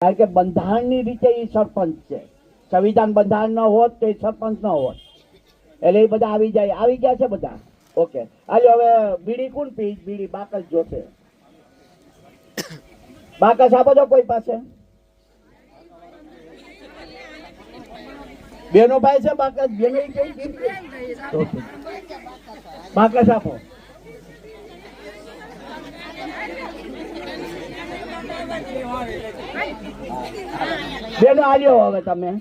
કારણ કે બંધારણની રીતે એ સરપંચ છે. સંવિધાન બંધારણ ન હોત તો એ સરપંચ ન હોત. એટલે એ બધા આવી જાય. આવી ગયા છે બધા? ઓકે. આજે હવે બીડી કોણ પી? બીડી બાકસ જોશે. બાકસ આપો છો કોઈ પાસે? બેનો ભાઈ છે બાકસ. બેનો બાકસ આપો. બેનો આવ્યો હવે તમે.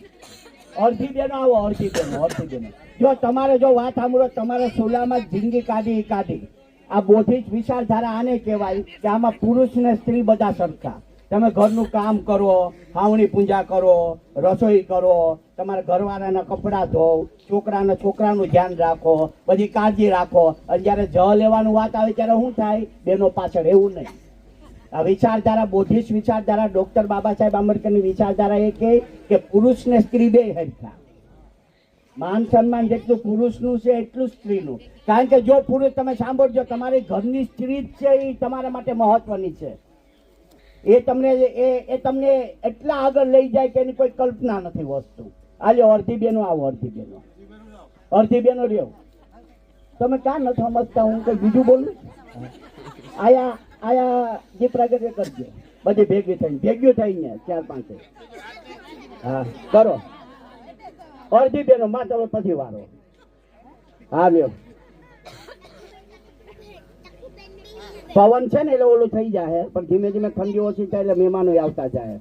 અડધી બેનો આવો, અડધી બેનો અડધી બેનો. જો તમારે જો વાત સાંભળો, તમારે સોલામાં જિંદગી કાઢી કાઢી. આ બોધિક વિચારધારા આને કહેવાય કે આમાં પુરુષ ને સ્ત્રી બધા સરખા. તમે ઘરનું કામ કરો, હાવણી પૂજા કરો, રસોઈ કરો, તમારા ઘરવાળાના કપડાં ધો, છોકરાના છોકરાનું ધ્યાન રાખો, બધી કાળજી રાખો. અને જ્યારે જ લેવાનું વાત આવે ત્યારે શું થાય? બેનો પાછળ એવું નહીં. વિચારધારા બોધિસ્ટ વિચારધારા, ડોક્ટર બાબા સાહેબ આંબેડકરની વિચારધારા એ કહે કે પુરુષ ને સ્ત્રી બે હરખા. માન સન્માન જેટલું પુરુષનું છે, એટલું સ્ત્રીનું. કારણ કે જો પુરુષ, તમે સાંભળજો, તમારી ઘરની સ્ત્રી જ છે એ તમારા માટે મહત્વની છે. એ તમને, એ એ તમને એટલા આગળ લઈ જાય કે એની કોઈ કલ્પના નથી વસ્તુ. આજે અર્ધી બેનો આવો અર્ધી બેનો. અર્ધી બેનો રહ્યો. તમે કાં નથી સમજતા હું કંઈ બીજું બોલું? આયા જે પ્રગતિ કરજો. બધી ભેગી થઈને ભેગ્યું થઈને ચાર પાંચ. હા, કરો. અડધી બેનો માં તમે પછી વારો. હા, લ્યો. પવન છે ને એટલે ઓલું થઈ જાય પણ ધીમે ધીમે ઠંડી ઓછી થાય એટલે મહેમાનો આવતા જાય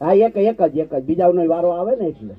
હા, એક એક જ એક જ. બીજાનો વારો આવે ને એટલે.